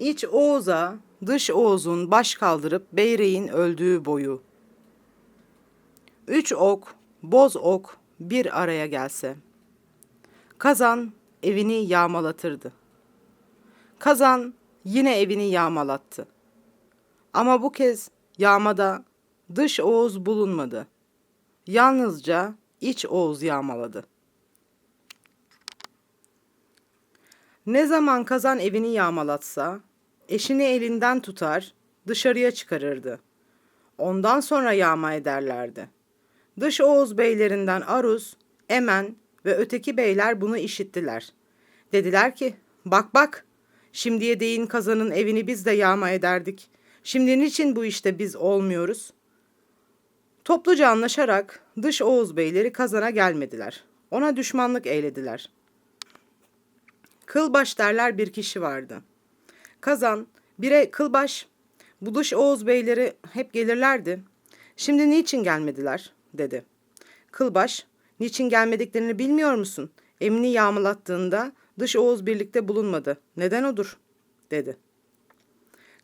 İç Oğuz'a dış Oğuz'un baş kaldırıp beyreğin öldüğü boyu. Üç ok, boz ok bir araya gelse. Kazan evini yağmalatırdı. Kazan yine evini yağmalattı. Ama bu kez yağmada dış Oğuz bulunmadı. Yalnızca iç Oğuz yağmaladı. Ne zaman kazan evini yağmalatsa, eşini elinden tutar, dışarıya çıkarırdı. Ondan sonra yağma ederlerdi. Dış Oğuz beylerinden Aruz, Emen ve öteki beyler bunu işittiler. Dediler ki, bak bak, şimdiye değin kazanın evini biz de yağma ederdik. Şimdi niçin bu işte biz olmuyoruz? Topluca anlaşarak dış Oğuz beyleri kazana gelmediler. Ona düşmanlık eylediler.'' Kılbaş derler bir kişi vardı. Kazan, bire kılbaş, bu dış Oğuz beyleri hep gelirlerdi. Şimdi niçin gelmediler, dedi. Kılbaş, niçin gelmediklerini bilmiyor musun? Emini yağmalattığında dış Oğuz birlikte bulunmadı. Neden odur, dedi.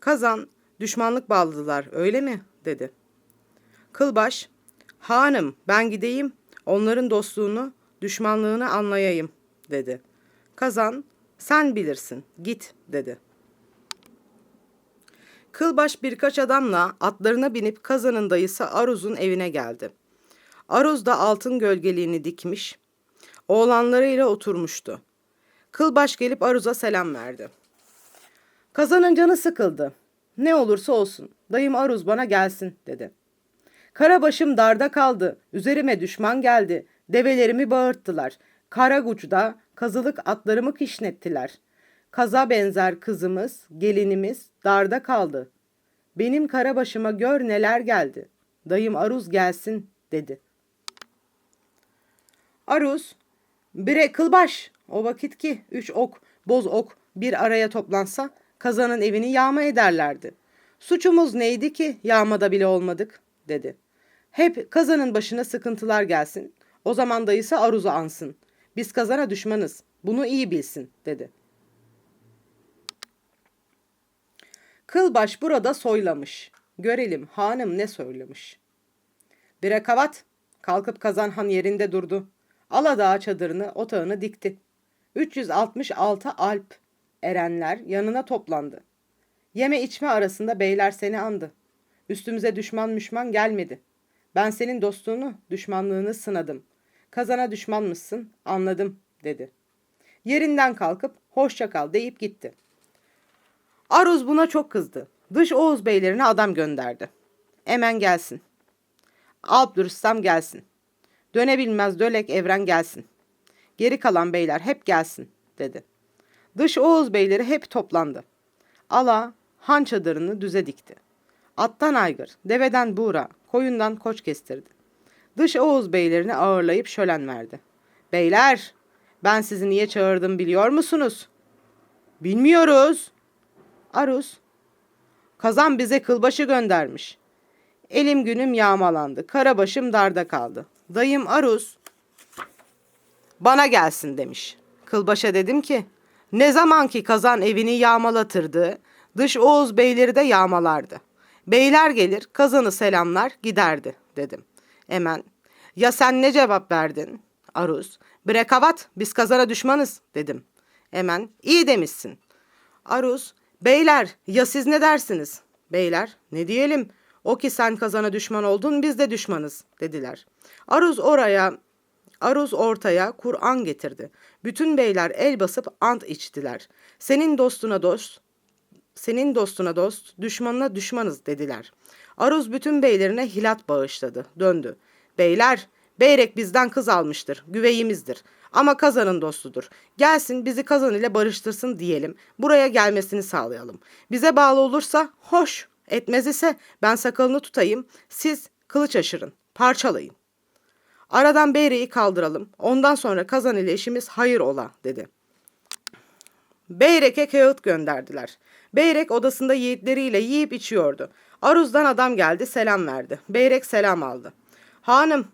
Kazan, düşmanlık bağladılar, öyle mi, dedi. Kılbaş, hanım ben gideyim, onların dostluğunu, düşmanlığını anlayayım, dedi. Kazan, sen bilirsin, git dedi. Kılbaş birkaç adamla atlarına binip Kazan'ın dayısı Aruz'un evine geldi. Aruz da altın gölgeliğini dikmiş, oğlanlarıyla oturmuştu. Kılbaş gelip Aruz'a selam verdi. Kazan'ın canı sıkıldı. Ne olursa olsun, dayım Aruz bana gelsin dedi. Karabaşım darda kaldı, üzerime düşman geldi, develerimi bağırttılar. Karaguç'da kazılık atlarımı kişnettiler. Kaza benzer kızımız, gelinimiz darda kaldı. Benim karabaşıma gör neler geldi. Dayım Aruz gelsin dedi. Aruz, bire kılbaş. O vakit ki üç ok, boz ok bir araya toplansa kazanın evini yağma ederlerdi. Suçumuz neydi ki yağmada bile olmadık dedi. Hep kazanın başına sıkıntılar gelsin. O zaman dayısı Aruz'u ansın. Biz kazana düşmanız. Bunu iyi bilsin dedi. Kılbaş burada soylamış. Görelim hanım ne söylemiş. Bire kavat kalkıp kazan han yerinde durdu. Aladağ çadırını otağını dikti. 366 alp erenler yanına toplandı. Yeme içme arasında beyler seni andı. Üstümüze düşman müşman gelmedi. Ben senin dostluğunu, düşmanlığını sınadım. Kazana düşman mısın? Anladım, dedi. Yerinden kalkıp hoşça kal deyip gitti. Aruz buna çok kızdı. Dış Oğuz beylerine adam gönderdi. Hemen gelsin. Rüstem gelsin. Dönebilmez Dölek Evren gelsin. Geri kalan beyler hep gelsin, dedi. Dış Oğuz beyleri hep toplandı. Ala han çadırını düze dikti. Attan aygır, deveden buğra, koyundan koç kestirdi. Dış Oğuz beylerini ağırlayıp şölen verdi. Beyler, ben sizi niye çağırdım biliyor musunuz? Bilmiyoruz. Aruz, kazan bize kılbaşı göndermiş. Elim günüm yağmalandı, karabaşım darda kaldı. Dayım Aruz, bana gelsin demiş. Kılbaşa dedim ki, ne zaman ki kazan evini yağmalatırdı, dış Oğuz beyleri de yağmalardı. Beyler gelir, kazanı selamlar, giderdi dedim. Emen, ya sen ne cevap verdin? Aruz, brekavat, biz kazana düşmanız dedim. Emen, iyi demişsin. Aruz, beyler ya siz ne dersiniz? Beyler, ne diyelim? O ki sen kazana düşman oldun, biz de düşmanız dediler. Aruz oraya Aruz ortaya Kur'an getirdi. Bütün beyler el basıp ant içtiler. Senin dostuna dost, senin dostuna dost, düşmanına düşmanız dediler. Aruz bütün beylerine hilat bağışladı, döndü. Beyler, Beyrek bizden kız almıştır, güveyimizdir. Ama kazanın dostudur. Gelsin bizi kazan ile barıştırsın diyelim. Buraya gelmesini sağlayalım. Bize bağlı olursa hoş, etmez ise ben sakalını tutayım, siz kılıç aşırın, parçalayın. Aradan Beyrek'i kaldıralım, ondan sonra kazan ile işimiz hayır ola, dedi. Beyrek'e kağıt gönderdiler. Beyrek odasında yiğitleriyle yiyip içiyordu. Aruz'dan adam geldi selam verdi. Beyrek selam aldı. Hanım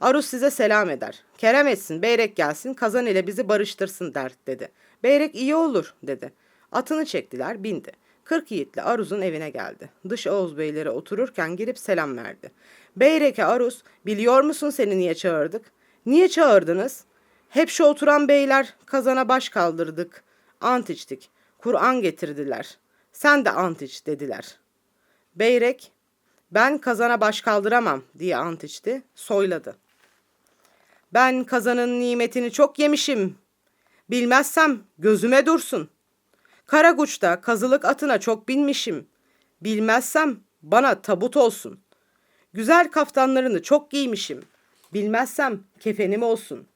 Aruz size selam eder. Kerem etsin Beyrek gelsin kazan ile bizi barıştırsın der dedi. Beyrek iyi olur dedi. Atını çektiler bindi. Kırk yiğitli Aruz'un evine geldi. Dış Oğuz beyleri otururken girip selam verdi. Beyreke Aruz, biliyor musun seni niye çağırdık? Niye çağırdınız? Hep şu oturan beyler kazana baş kaldırdık. Ant içtik. Kur'an getirdiler. Sen de ant iç dediler. Beyrek, ben kazana baş kaldıramam diye ant içti, soyladı. Ben kazanın nimetini çok yemişim. Bilmezsem gözüme dursun. Karaguç'ta kazılık atına çok binmişim. Bilmezsem bana tabut olsun. Güzel kaftanlarını çok giymişim. Bilmezsem kefenim olsun.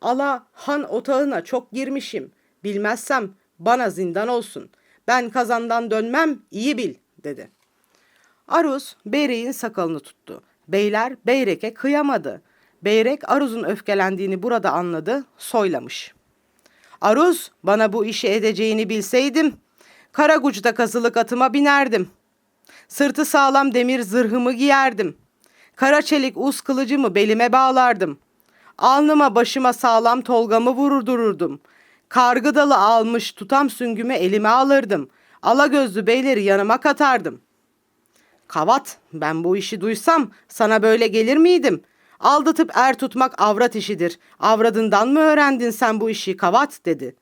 Ala han otağına çok girmişim. Bilmezsem bana zindan olsun. Ben kazandan dönmem iyi bil dedi. Aruz Beyrek'in sakalını tuttu. Beyler Beyrek'e kıyamadı. Beyrek Aruz'un öfkelendiğini burada anladı, soylamış. Aruz bana bu işi edeceğini bilseydim, Karaguç'ta kazılık atıma binerdim. Sırtı sağlam demir zırhımı giyerdim. Kara çelik uz kılıcımı belime bağlardım. Alnıma başıma sağlam tolgamı vurdururdum. Kargı dalı almış tutam süngümü elime alırdım. Ala gözlü beyleri yanıma katardım. Kavat ben bu işi duysam sana böyle gelir miydim? Aldatıp er tutmak avrat işidir. Avradından mı öğrendin sen bu işi kavat dedi.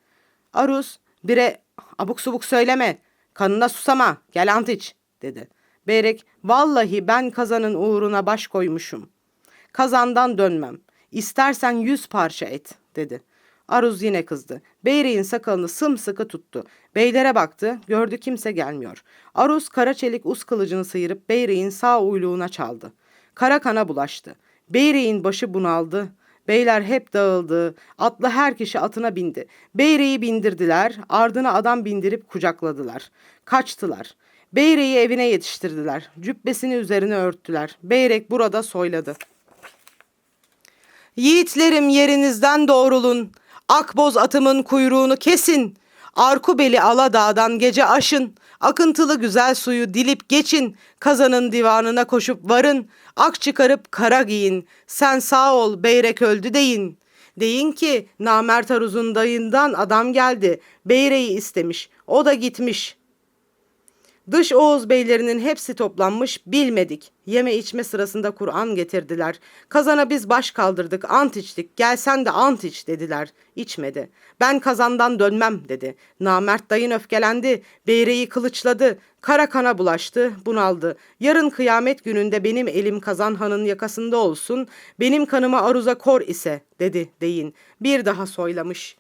Aruz bire abuk subuk söyleme. Kanına susama gel ant iç dedi. Beyrek vallahi ben kazanın uğruna baş koymuşum. Kazandan dönmem. İstersen yüz parça et dedi. Aruz yine kızdı. Beyreğin sakalını sımsıkı tuttu. Beylere baktı, gördü kimse gelmiyor. Aruz kara çelik uz kılıcını sıyırıp Beyreğin sağ uyluğuna çaldı. Kara kana bulaştı. Beyreğin başı bunaldı. Beyler hep dağıldı. Atlı her kişi atına bindi. Beyreği bindirdiler. Ardına adam bindirip kucakladılar. Kaçtılar. Beyreği evine yetiştirdiler. Cübbesini üzerine örttüler. Beyrek burada soyladı. Yiğitlerim yerinizden doğrulun. Akboz atımın kuyruğunu kesin. Arkubeli Aladağ'dan gece aşın. Akıntılı güzel suyu dilip geçin. Kazanın divanına koşup varın. Ak çıkarıp kara giyin. Sen sağ ol beyrek öldü deyin. Deyin ki namert Aruz'un dayından adam geldi. Beyreği istemiş. O da gitmiş. Dış Oğuz beylerinin hepsi toplanmış bilmedik. Yeme içme sırasında Kur'an getirdiler. Kazana biz baş kaldırdık, ant içtik. Gelsen de ant iç dediler. İçmedi. Ben kazandan dönmem dedi. Namert dayın öfkelendi. Beyreği kılıçladı. Kara kana bulaştı, bunaldı. Yarın kıyamet gününde benim elim kazan hanın yakasında olsun. Benim kanıma aruza kor ise dedi deyin. Bir daha soylamış.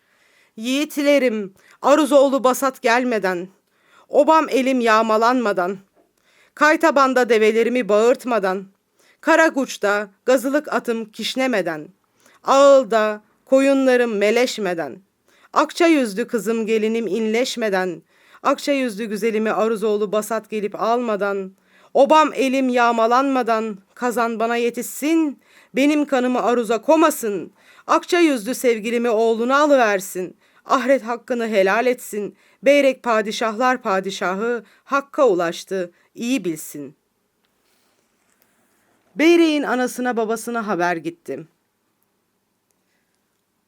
Yiğitlerim, Aruzoğlu basat gelmeden, Obam elim yağmalanmadan, kaytabanda develerimi bağırtmadan, Karaguç'ta gazılık atım kişnemeden, ağılda koyunlarım meleşmeden, akça yüzlü kızım gelinim inleşmeden, akça yüzlü güzelimi Aruzoğlu basat gelip almadan, obam elim yağmalanmadan, kazan bana yetişsin, benim kanımı aruza komasın, akça yüzlü sevgilimi oğluna alıversin, ahiret hakkını helal etsin, Beyrek padişahlar padişahı hakka ulaştı, iyi bilsin. Beyrek'in anasına babasına haber gittim.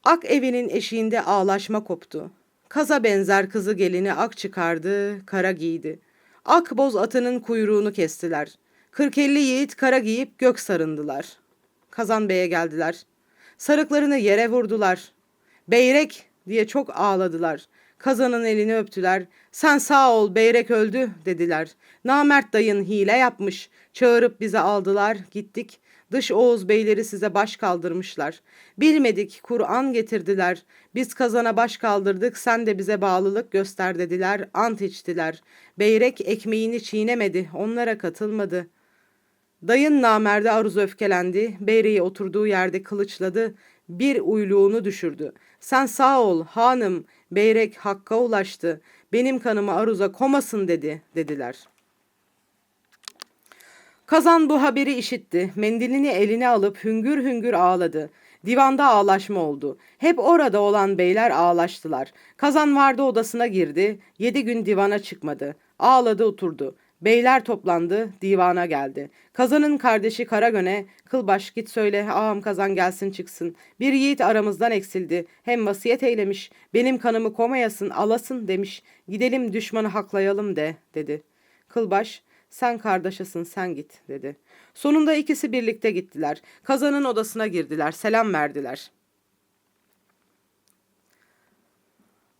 Ak evinin eşiğinde ağlaşma koptu. Kaza benzer kızı gelini ak çıkardı, kara giydi. Ak boz atının kuyruğunu kestiler. Kırk elli yiğit kara giyip gök sarındılar. Kazan Bey'e geldiler. Sarıklarını yere vurdular. Beyrek diye çok ağladılar. Kazanın elini öptüler. Sen sağ ol beyrek öldü dediler. Namert dayın hile yapmış. Çağırıp bizi aldılar gittik. Dış Oğuz beyleri size baş kaldırmışlar. Bilmedik Kur'an getirdiler. Biz kazana baş kaldırdık sen de bize bağlılık göster dediler. Ant içtiler. Beyrek ekmeğini çiğnemedi. Onlara katılmadı.'' Dayın namerde aruz öfkelendi, beyreği oturduğu yerde kılıçladı, bir uyluğunu düşürdü. Sen sağ ol hanım, beyrek hakka ulaştı, benim kanımı aruza komasın dedi, dediler. Kazan bu haberi işitti, mendilini eline alıp hüngür hüngür ağladı. Divanda ağlaşma oldu. Hep orada olan beyler ağlaştılar. Kazan vardı odasına girdi. Yedi gün divana çıkmadı. Ağladı oturdu. Beyler toplandı, divana geldi. Kazanın kardeşi Karagöne, kılbaş git söyle ağam kazan gelsin çıksın. Bir yiğit aramızdan eksildi, hem vasiyet eylemiş, benim kanımı komayasın alasın demiş. Gidelim düşmanı haklayalım de, dedi. Kılbaş, sen kardeşisin sen git, dedi. Sonunda ikisi birlikte gittiler. Kazanın odasına girdiler, selam verdiler.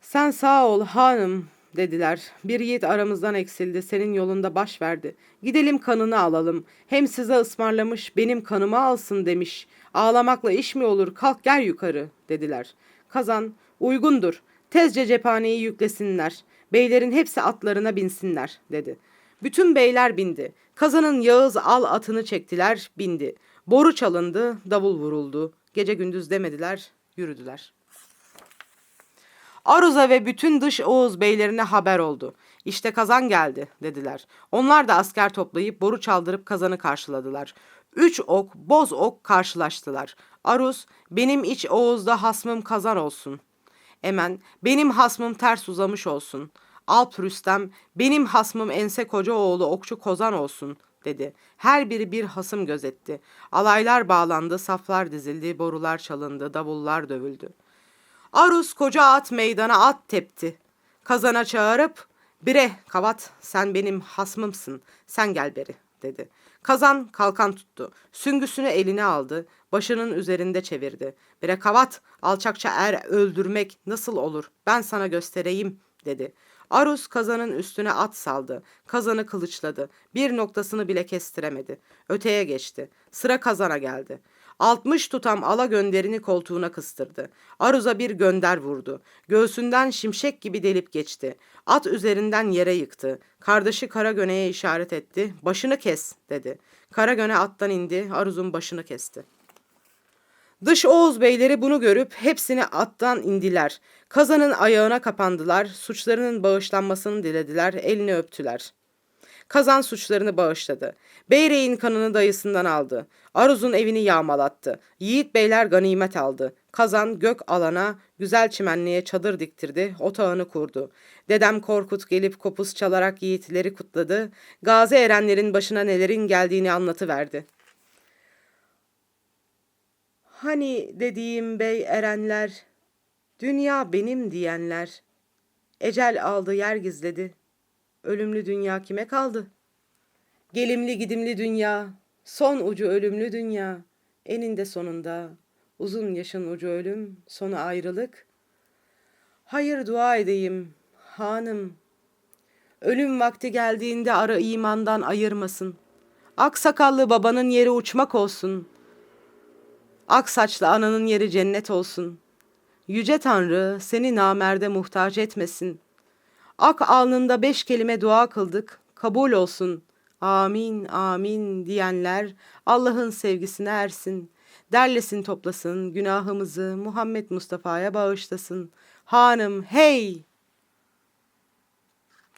Sen sağ ol hanım dediler. Bir yiğit aramızdan eksildi. Senin yolunda baş verdi. Gidelim kanını alalım. Hem size ısmarlamış benim kanımı alsın demiş. Ağlamakla iş mi olur? Kalk gel yukarı dediler. Kazan uygundur. Tezce cephaneyi yüklesinler. Beylerin hepsi atlarına binsinler dedi. Bütün beyler bindi. Kazanın Yağız al atını çektiler, bindi. Boru çalındı, davul vuruldu. Gece gündüz demediler, yürüdüler.'' Aruz'a ve bütün dış Oğuz beylerine haber oldu. İşte kazan geldi dediler. Onlar da asker toplayıp boru çaldırıp kazanı karşıladılar. Üç ok, boz ok karşılaştılar. Aruz, benim iç Oğuz'da hasmım kazan olsun. Emen, benim hasmım ters uzamış olsun. Alp Rüstem, benim hasmım ense koca oğlu okçu kozan olsun dedi. Her biri bir hasım gözetti. Alaylar bağlandı, saflar dizildi, borular çalındı, davullar dövüldü. Arus koca at meydana at tepti. Kazana çağırıp bire kavat sen benim hasmımsın sen gel beri dedi. Kazan kalkan tuttu. Süngüsünü eline aldı. Başının üzerinde çevirdi. Bire kavat alçakça er öldürmek nasıl olur ben sana göstereyim dedi. Arus kazanın üstüne at saldı. Kazanı kılıçladı. Bir noktasını bile kestiremedi. Öteye geçti. Sıra kazana geldi. Altmış tutam ala gönderini koltuğuna kıstırdı. Aruz'a bir gönder vurdu. Göğsünden şimşek gibi delip geçti. At üzerinden yere yıktı. Kardeşi Karagöne'ye işaret etti. Başını kes dedi. Karagöne attan indi. Aruz'un başını kesti. Dış Oğuz beyleri bunu görüp hepsini attan indiler. Kazanın ayağına kapandılar. Suçlarının bağışlanmasını dilediler. Elini öptüler.'' Kazan suçlarını bağışladı. Beyreyin kanını dayısından aldı. Aruz'un evini yağmalattı. Yiğit beyler ganimet aldı. Kazan gök alana, güzel çimenliğe çadır diktirdi, otağını kurdu. Dedem Korkut gelip kopuz çalarak yiğitleri kutladı. Gazi erenlerin başına nelerin geldiğini anlatıverdi. Hani dediğim bey erenler, dünya benim diyenler, ecel aldı yer gizledi.'' Ölümlü dünya kime kaldı? Gelimli gidimli dünya, son ucu ölümlü dünya, eninde sonunda, uzun yaşın ucu ölüm, sonu ayrılık. Hayır dua edeyim, hanım. Ölüm vakti geldiğinde ara imandan ayırmasın. Ak sakallı babanın yeri uçmak olsun. Ak saçlı ananın yeri cennet olsun. Yüce Tanrı seni namerde muhtaç etmesin.'' Ak alnında beş kelime dua kıldık, kabul olsun. Amin, amin diyenler Allah'ın sevgisine ersin. Derlesin toplasın, günahımızı Muhammed Mustafa'ya bağışlasın. Hanım hey!